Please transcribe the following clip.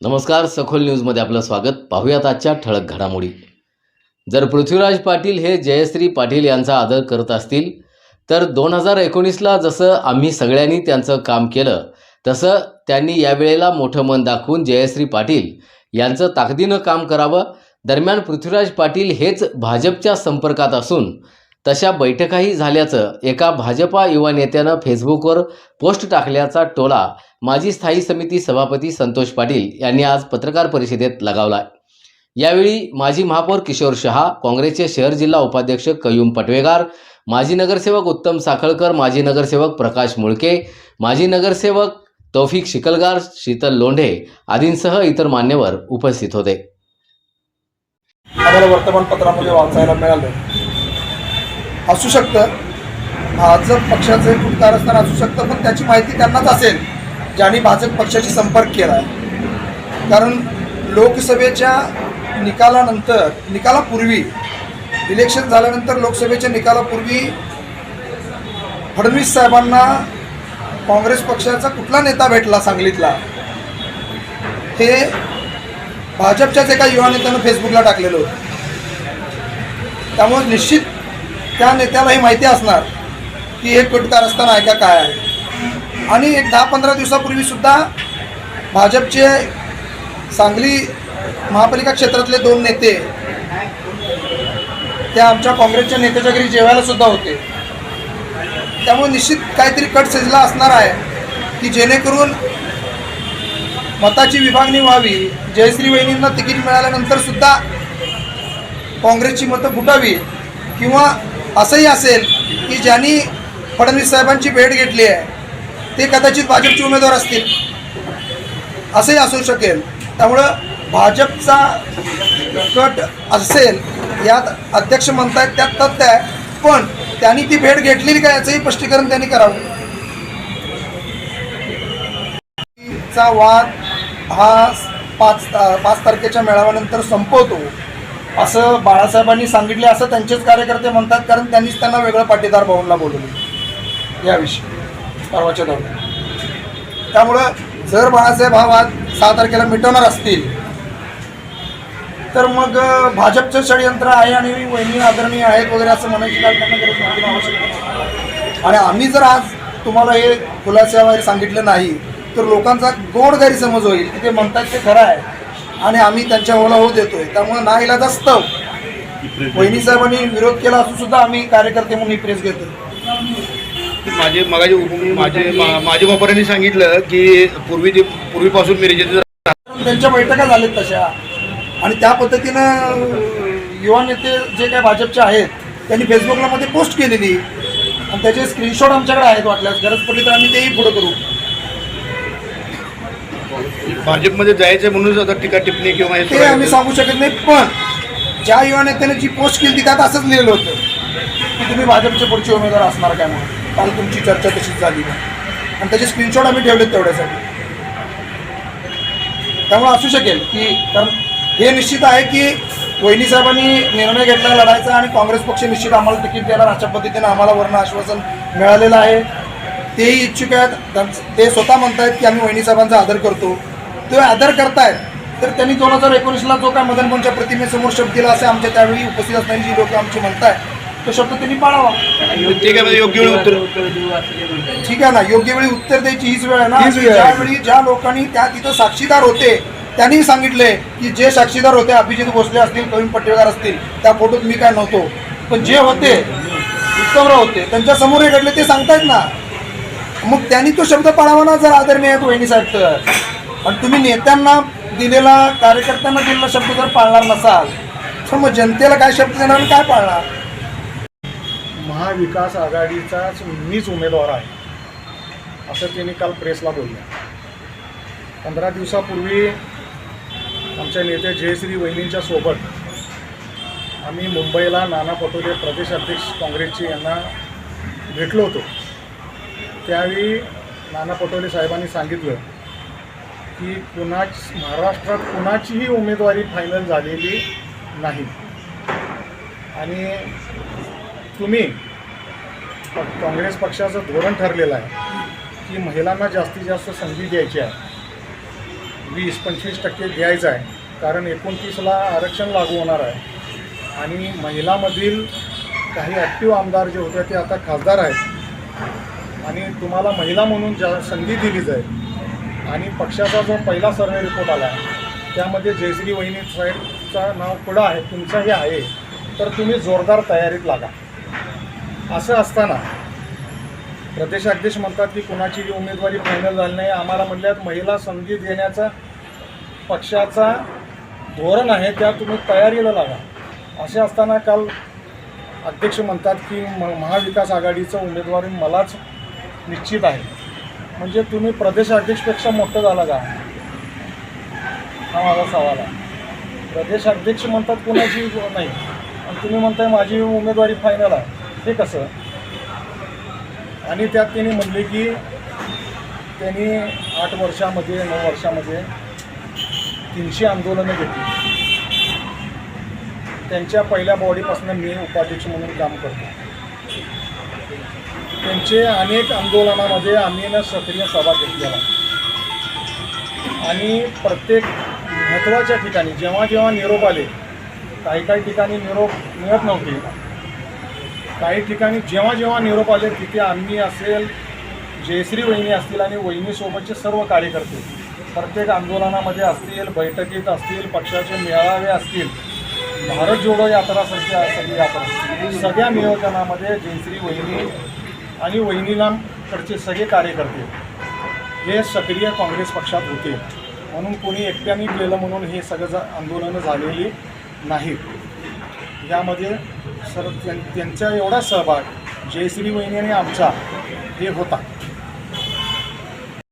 नमस्कार सखोल न्यूजमध्ये आपलं स्वागत. पाहूयात आजच्या ठळक घडामोडी. जर पृथ्वीराज पाटील हे जयश्री पाटील यांचा आदर करत असतील तर दोन हजार एकोणीसला जसं आम्ही सगळ्यांनी त्यांचं काम केलं तसं त्यांनी यावेळेला मोठं मन दाखवून जयश्री पाटील यांचं ताकदीनं काम करावं. दरम्यान पृथ्वीराज पाटील हेच भाजपच्या संपर्कात असून तशा बैठकाही झाल्याचं एका भाजपा युवा नेत्यानं फेसबुकवर पोस्ट टाकल्याचा टोला माजी स्थायी समिती सभापती संतोष पाटील यांनी आज पत्रकार परिषदेत लगावला यावेळी माजी महापौर किशोर शहा काँग्रेसचे शहर जिल्हा उपाध्यक्ष कयूम पटवेगार माजी नगरसेवक उत्तम साखळकर माजी नगरसेवक प्रकाश मुळके माजी नगरसेवक तौफिक शिकलगार शीतल लोंढे आदींसह इतर मान्यवर उपस्थित होते. वर्तमानपत्रामध्ये वाचायला मिळालं असू शकतं. भाजप पक्षाचं एक कारस्थान असू शकतं पण त्याची माहिती त्यांनाच असेल ज्यांनी भाजप पक्षाशी संपर्क केला आहे कारण लोकसभेच्या निकालानंतर निकालापूर्वी इलेक्शन झाल्यानंतर लोकसभेच्या निकालापूर्वी फडणवीस साहेबांना काँग्रेस पक्षाचा कुठला नेता भेटला सांगलीतला? हे भाजपच्याच एका युवा नेत्यानं फेसबुकला टाकलेलं होतं. त्यामुळे निश्चित त्या नेत्यालाही माहिती असणार की हे कारस्थान आहे का काय आहे. आणि एक दहा पंधरा दिवसापूर्वीसुद्धा भाजपचे सांगली महापालिका क्षेत्रातले दोन नेते त्या आमच्या काँग्रेसच्या नेत्याच्या घरी जेवायला सुद्धा होते. त्यामुळे निश्चित काहीतरी कट सजला असणार आहे की जेणेकरून मताची विभागणी व्हावी जयश्री वहिनींना तिकीट मिळाल्यानंतर सुद्धा काँग्रेसची मतं फुटावी किंवा असंही असेल की ज्यांनी फडणवीस साहेबांची भेट घेतली आहे ते कदाचित भाजपचे उमेदवार असतील. असंही असू शकेल. त्यामुळं भाजपचा कट असेल यात अध्यक्ष म्हणतायत त्यात तथ्य आहे पण त्यांनी ती भेट घेतलेली का याचंही स्पष्टीकरण त्यांनी करावं. चा वाद हा पाच पाच तारखेच्या मेळाव्यानंतर संपवतो. असं बाळासाहेबांनी सांगितले असं त्यांचेच कार्यकर्ते म्हणतात कारण त्यांनीच त्यांना वेगळं पाटीदार भवनला बोलवले. याविषयी. परवाच्या दरम्यान त्यामुळं जर बाळासाहेब हा वाद सहा तारखेला मिटवणार असतील तर मग भाजपचं षडयंत्र आहे आणि वहिनी आदरणीय आहेत वगैरे असं म्हणायची काय त्यांना गरज आवश्यक आणि आम्ही जर आज तुम्हाला हे खुलासा वगैरे सांगितलं नाही तर लोकांचा गोड गैरसमज होईल. की ते म्हणतात ते खरं आहे. आणि आम्ही त्यांच्या ओला देतोय. त्यामुळे ना इलाज असतं. वहिनी साहेबांनी विरोध केला असून सुद्धा आम्ही कार्यकर्ते म्हणून ही प्रेस घेतो माझे मगाचे माझे मा- माझे वापरांनी सांगितलं की पूर्वी जे पूर्वीपासून मिरजेचे त्यांच्या बैठका झाल्यात तशा. आणि त्या पद्धतीनं युवा नेते जे काय भाजपचे आहेत त्यांनी फेसबुकला मध्ये पोस्ट केलेली. आणि त्याचे स्क्रीनशॉट आमच्याकडे आहेत वाटल्यास. गरज पडली तर आम्ही तेही पुढे करू. भाजपमध्ये जायचं म्हणूनच आता टीका टिप्पणी किंवा हे ते आम्ही सांगू शकत नाही पण ज्या युवा नेत्याने जी पोस्ट केली त्यात असंच लिहिलं होतं की तुम्ही भाजपचे पुढचे उमेदवार असणार काय म्हणून काल तुमची चर्चा तशीच झाली का आणि त्याचे स्क्रीनशॉट आम्ही ठेवलेत तेवढ्यासाठी. त्यामुळे असू शकेल की कारण हे निश्चित आहे की वहिनी साहेबांनी निर्णय घेतला लढायचा आणि काँग्रेस पक्ष निश्चित आम्हाला तिकीट देणार अशा पद्धतीनं आम्हाला वर्ण आश्वासन मिळालेलं आहे. तेही इच्छुक आहेत त्यांचं- ते स्वतः म्हणतायत की आम्ही वहिनी साहेबांचा आदर करतो. ते आदर करतायत तर त्यांनी दोन हजार एकोणीसला जो काय मदन मोहनच्या प्रतिमेसमोर शब्द दिला असे आमच्या त्यावेळी उपस्थित असणारी जी लोक आमची म्हणतायत तो शब्द त्यांनी पाळावा. ठीक आहे योग्य वेळी उत्तर. ठीक आहे ना योग्य वेळी उत्तर द्यायची हीच वेळ आहे ना. ज्यावेळी ज्या लोकांनी त्या तिथं साक्षीदार होते त्यांनी सांगितले की जे साक्षीदार होते अभिजित भोसले असतील कवी पट्टेगार असतील त्या फोटोत मी काय नव्हतो. पण जे होते उत्तमराव होते त्यांच्यासमोर हे घडले ते सांगतायत ना. मग त्यांनी तो शब्द पाळावा ना जर आदरणीय वहिनी साहेब तर. आणि तुम्ही नेत्यांना दिलेला कार्यकर्त्यांना दिलेला शब्द जर पाळणार नसाल तर मग जनतेला काय शब्द देणार काय पाळणार? महाविकास आघाडीचाच मीच उमेदवार आहे असं त्यांनी काल प्रेसला बोलले. पंधरा दिवसापूर्वी आमच्या नेते जयश्री वहिनींच्या सोबत आम्ही मुंबईला नाना पटोले प्रदेश अध्यक्ष काँग्रेसचे यांना भेटलो होतो. त्यावेळी नाना पटोले साहेबांनी सांगितलं की कुणाच महाराष्ट्रात कुणाचीही उमेदवारी फायनल झालेली नाही. आणि तुम्ही काँग्रेस पक्षाचं धोरण ठरलेलं आहे की महिलांना जास्तीत जास्त संधी द्यायची आहे. वीस पंचवीस टक्के द्यायचं आहे. कारण एकोणतीसला आरक्षण लागू होणार आहे. आणि महिलामधील काही ॲक्टिव्ह आमदार जे होते ते आता खासदार आहेत. आणि तुम्हाला महिला म्हणून ज्या संधी दिली जाईल आणि पक्षाचा जो पहिला सर्वे रिपोर्ट आला त्यामध्ये जयश्री वहिनी साहेबचं नाव पुढं आहे तुमचंही आहे तर तुम्ही जोरदार तयारीत लागा. असं असताना प्रदेशाध्यक्ष म्हणतात की कुणाची उमेदवारी फायनल झाली नाही. आम्हाला म्हटल्यात महिला संधी देण्याचा पक्षाचा धोरण आहे त्या तुम्ही तयारीला लागा. असे असताना काल अध्यक्ष म्हणतात की म महाविकास आघाडीचं उमेदवारी मलाच निश्चित आहे. म्हणजे तुम्ही प्रदेश अध्यक्षपेक्षा मोठं झाला का? हा माझा सवाल आहे. प्रदेश अध्यक्ष म्हणतात कुणाची नाही. आणि तुम्ही म्हणताय माझी उमेदवारी फायनल आहे. हे कसं? आणि त्यात त्यांनी म्हणले की त्यांनी आठ वर्षामध्ये नऊ वर्षामध्ये तीनशे आंदोलनं घेतली. त्यांच्या पहिल्या बॉडीपासून मी उपाध्यक्ष म्हणून काम करतो. त्यांचे अनेक आंदोलनामध्ये आम्ही ना सक्रिय सहभाग घेतलेला आणि प्रत्येक महत्त्वाच्या ठिकाणी जेव्हा जेव्हा निरोप आले काही काही ठिकाणी निरोप मिळत नव्हते. काही ठिकाणी जेव्हा जेव्हा निरोप आले तिथे आम्ही असेल जयश्री वहिनी असतील आणि वहिनीसोबतचे सर्व कार्यकर्ते प्रत्येक आंदोलनामध्ये असतील बैठकीत असतील पक्षाचे मेळावे असतील भारत जोडो यात्रासारख्या सगळी यात्रा सगळ्या नियोजनामध्ये जयश्री वहिनी आणि वहिनीलांकडचे सगळे कार्यकर्ते हे सक्रिय काँग्रेस पक्षात होते. म्हणून कोणी एकट्याने केलं म्हणून हे सगळं आंदोलनं झालेली नाहीत यामध्ये सर त्यां- त्यांचा एवढा सहभाग जयश्री वहिनी आणि आमचा हे होता.